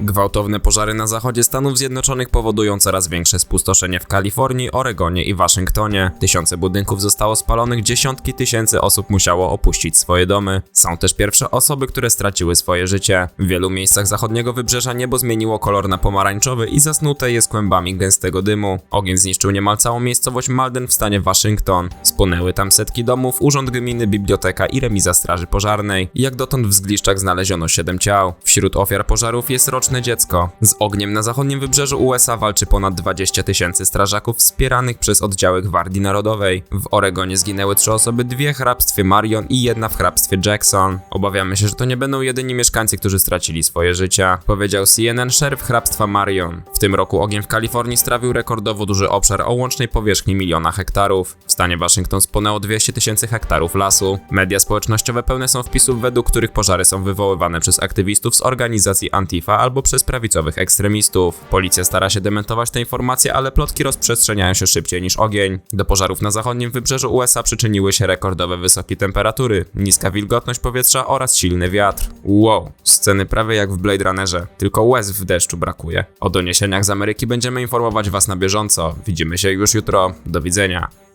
Gwałtowne pożary na zachodzie Stanów Zjednoczonych powodują coraz większe spustoszenie w Kalifornii, Oregonie i Waszyngtonie. Tysiące budynków zostało spalonych, dziesiątki tysięcy osób musiało opuścić swoje domy. Są też pierwsze osoby, które straciły swoje życie. W wielu miejscach zachodniego wybrzeża niebo zmieniło kolor na pomarańczowy i zasnute jest kłębami gęstego dymu. Ogień zniszczył niemal całą miejscowość Malden w stanie Waszyngton. Spłonęły tam setki domów, urząd gminy, biblioteka i remiza straży pożarnej. Jak dotąd w zgliszczach znaleziono 7 ciał. Wśród ofiar pożarów jest roczne dziecko. Z ogniem na zachodnim wybrzeżu USA walczy ponad 20 tysięcy strażaków wspieranych przez oddziały Gwardii Narodowej. W Oregonie zginęły trzy osoby, dwie w hrabstwie Marion i jedna w hrabstwie Jackson. Obawiamy się, że to nie będą jedyni mieszkańcy, którzy stracili swoje życia, powiedział CNN szeryf hrabstwa Marion. W tym roku ogień w Kalifornii strawił rekordowo duży obszar o łącznej powierzchni miliona hektarów. W stanie Waszyngton spłonęło 200 tysięcy hektarów lasu. Media społecznościowe pełne są wpisów, według których pożary są wywoływane przez aktywistów z organizacji Antifa albo przez prawicowych ekstremistów. Policja stara się dementować te informacje, ale plotki rozprzestrzeniają się szybciej niż ogień. Do pożarów na zachodnim wybrzeżu USA przyczyniły się rekordowe wysokie temperatury, niska wilgotność powietrza oraz silny wiatr. Wow, sceny prawie jak w Blade Runnerze, tylko łez w deszczu brakuje. O doniesieniach z Ameryki będziemy informować Was na bieżąco. Widzimy się już jutro. Do widzenia.